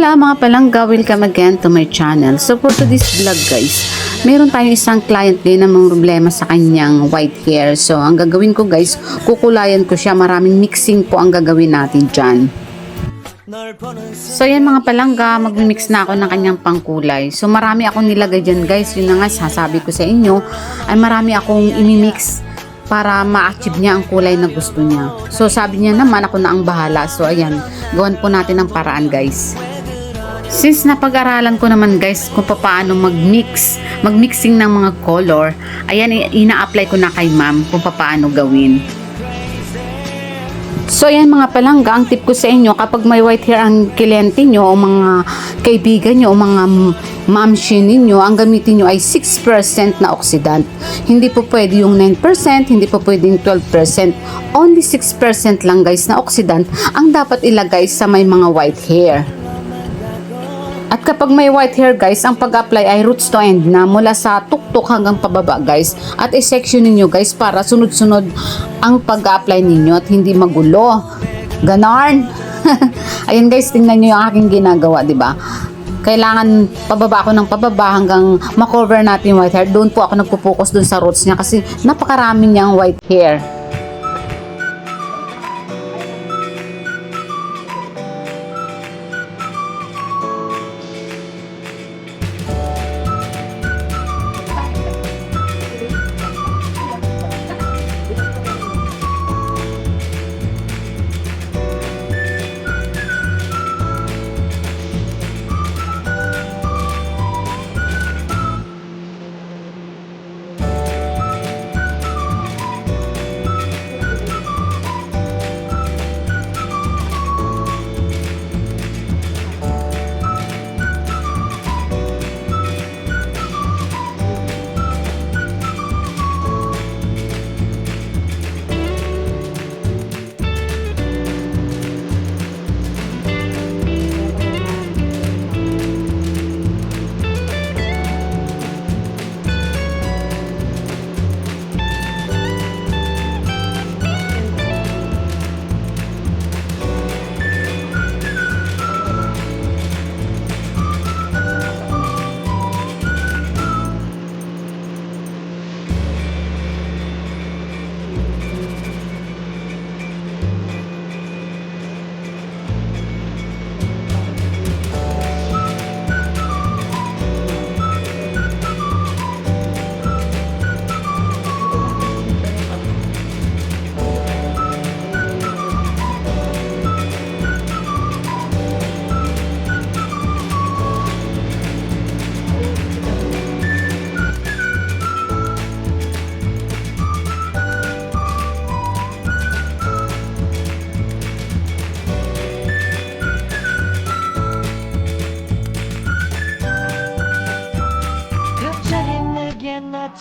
Hola mga palangga, welcome again to my channel. So for today's vlog guys, meron tayong isang client din na may problema sa kanyang white hair. So ang gagawin ko guys, kukulayan ko siya. Maraming mixing po ang gagawin natin dyan. So yan mga palangga, mag-mix na ako ng kanyang pangkulay. So marami akong nilagay dyan guys. Yun na nga sasabi ko sa inyo, ay marami akong imimix para ma-achieve niya ang kulay na gusto niya. So sabi niya naman ako na ang bahala. So ayan, gawan po natin ang paraan guys. Since napag-aralan ko naman guys kung paano mag-mix, mag-mixing ng mga color, ayan ina-apply ko na kay ma'am kung paano gawin. So ayan mga palangga, ang tip ko sa inyo kapag may white hair ang kliyente nyo o mga kaibigan nyo o mga m- mamshi ninyo, ang gamitin nyo ay 6% na oxidant. Hindi po pwede yung 9%, hindi po pwede yung 12%. Only 6% lang guys na oxidant ang dapat ilagay sa may mga white hair. At kapag may white hair guys, ang pag-apply ay roots to end na mula sa tuktok hanggang pababa guys. At i-section ninyo guys para sunod-sunod ang pag-apply ninyo at hindi magulo. Ganon. Ayun guys, tingnan nyo yung aking ginagawa, di ba? Kailangan pababa ako ng pababa hanggang makover natin white hair. Doon po ako nagpo-focus doon sa roots niya kasi napakarami niyang white hair.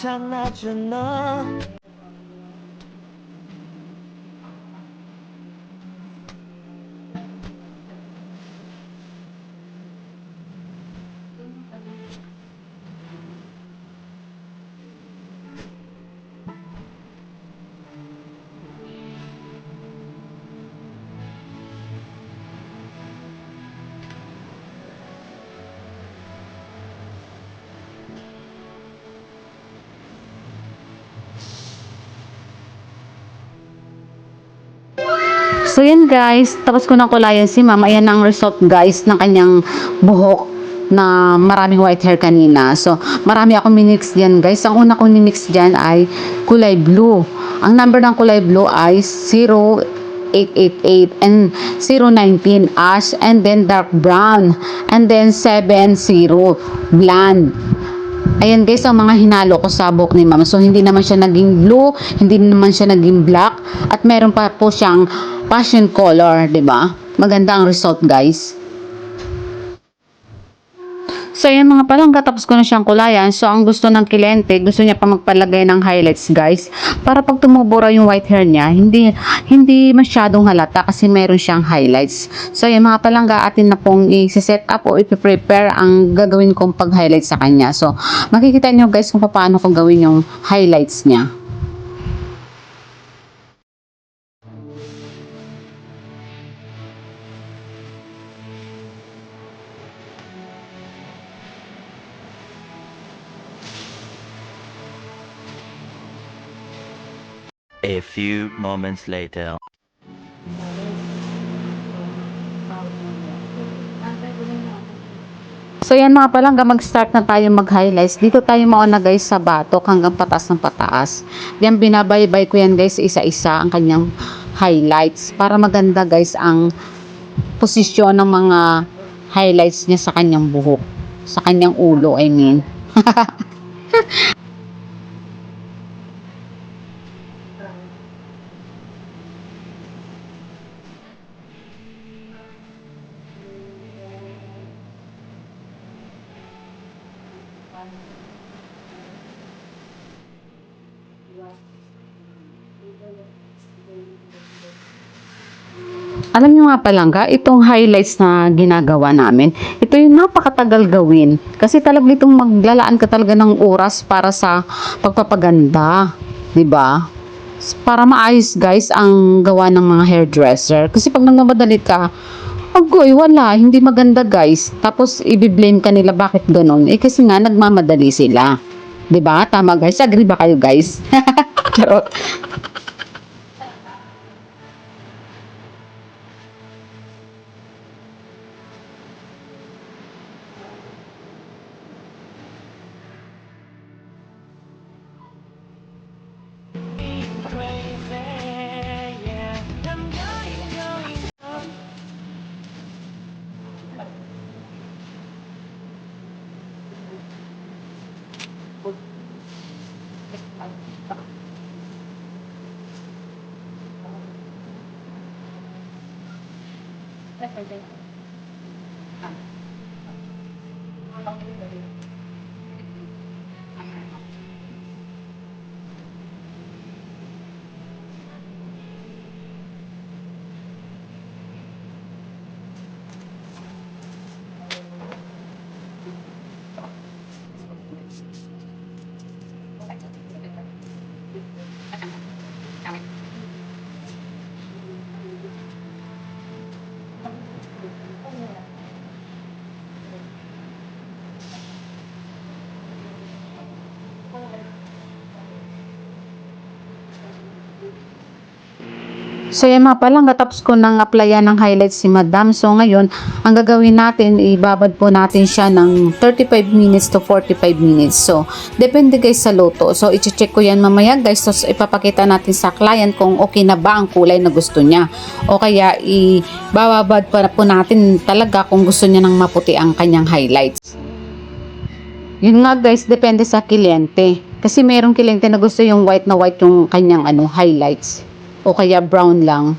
international So yan guys, tapos ko na kulayan si ma'am. Ayan ang result guys ng kanyang buhok na maraming white hair kanina. So, marami akong minix diyan guys. Ang una kong minix diyan ay kulay blue. Ang number ng kulay blue ay 0888 and 019 ash and then dark brown and then 70 blonde. Ayan guys, ang mga hinalo ko sa buhok ni ma'am. So, hindi naman siya naging blue, hindi naman siya naging black, at meron pa po siyang passion color, ba? Maganda ang result, guys. So, yan mga palangga, tapos ko na siyang kulayan. So, ang gusto ng kliyente, gusto niya pa magpalagay ng highlights, guys. Para pag tumubura yung white hair niya, hindi, hindi masyadong halata kasi meron siyang highlights. So, yan mga palangga, atin na pong i-set up o i-prepare ang gagawin kong pag-highlight sa kanya. So, makikita niyo guys kung paano ko gawin yung highlights niya. A few moments later. So yan mga palangga, mag-start na tayo mag-highlights. Dito tayo mauna guys sa batok hanggang pataas ng pataas. Yan binabaybay ko yan guys isa-isa ang kanyang highlights para maganda guys ang posisyon ng mga highlights niya sa kanyang buhok. Sa kanyang ulo, I mean. Alam niyo nga palangga, itong highlights na ginagawa namin, ito yung napakatagal gawin. Kasi talagang itong maglalaan ka talaga ng oras para sa pagpapaganda. ba? Para maayos guys ang gawa ng mga hairdresser. Kasi pag nagmamadali ka, agoy, wala, hindi maganda guys. Tapos i-blame ka nila bakit ganon. Eh kasi nga nagmamadali sila. 'Di ba? Tama guys. Agree ba kayo guys? Penting, kan? So yan mga palang tapos ko nang applyan ng highlights si Madam. So ngayon, ang gagawin natin, ibabad po natin siya ng 35 minutes to 45 minutes. So, depende guys sa loto. So, i-check ko yan mamaya guys. So, ipapakita natin sa client kung okay na ba ang kulay na gusto niya. O kaya, ibababad pa po natin talaga kung gusto niya ng maputi ang kanyang highlights. Yun nga guys, depende sa kliyente. Kasi merong kliyente na gusto yung white na white yung kanyang ano, highlights o kaya brown lang.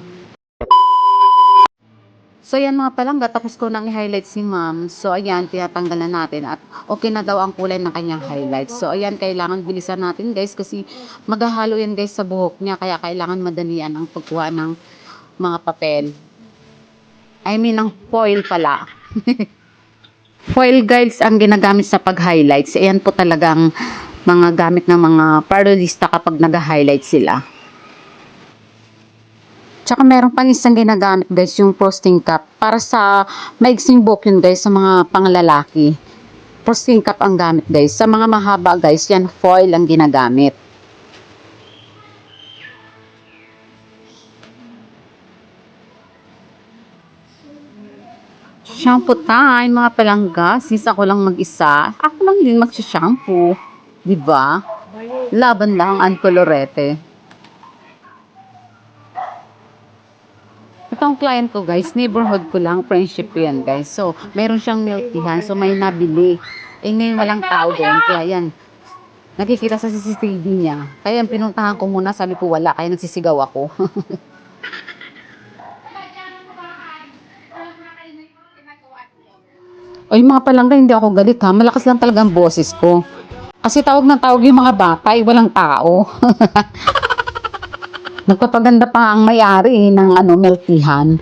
So yan mga palangga, tapos ko nang i-highlight si ma'am. So ayan, tinatanggalan natin at okay na daw ang kulay ng kanyang highlights. So ayan, kailangan bilisan natin guys kasi maghahalo yan guys sa buhok niya. Kaya kailangan madalian ang pagkuha ng mga papel. I mean, ng foil pala. foil guys ang ginagamit sa pag-highlights. Ayan po talagang mga gamit ng mga parolista kapag nag-highlight sila. Tsaka meron pang isang ginagamit guys, yung frosting cup. Para sa maigsing buhok yun guys, sa mga panglalaki. Frosting cup ang gamit guys. Sa mga mahaba guys, yan foil ang ginagamit. Shampoo time, mga palangga. Since ako lang mag-isa, ako lang din magsha-shampoo. 'Di ba? Laban lang ang colorete. Ito ang client ko guys, neighborhood ko lang, friendship ko yan guys. So, meron siyang milk teahan, so may nabili. Eh ngayon walang tao doon, kaya yan. Nakikita sa CCTV niya. Kaya yung pinuntahan ko muna, sabi ko wala, kaya nagsisigaw ako. yung mga palangga, hindi ako galit ha. Malakas lang talaga ang boses ko. Kasi tawag ng tawag yung mga bata, eh, walang tao. Nagpapaganda pa ang may-ari ng ano, meltihan.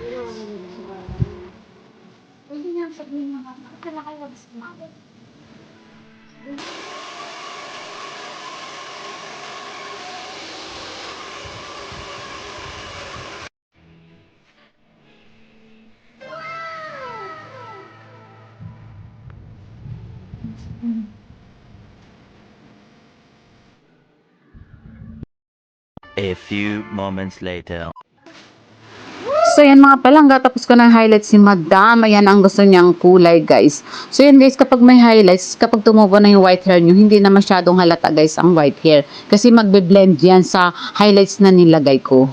A few moments later. So yan mga palangga, tapos ko ng highlights si Madam. Ayan ang gusto niyang kulay guys. So yan guys, kapag may highlights, kapag tumubo na yung white hair nyo, hindi na masyadong halata guys ang white hair. Kasi magbe-blend yan sa highlights na nilagay ko.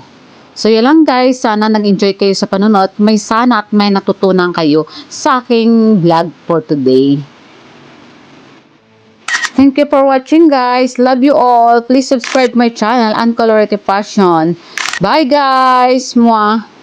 So yan lang guys, sana nag-enjoy kayo sa panonood. May sana at may natutunan kayo sa aking vlog for today. Thank you for watching guys. Love you all. Please subscribe my channel, Uncolority Fashion. Bye guys. Mwah.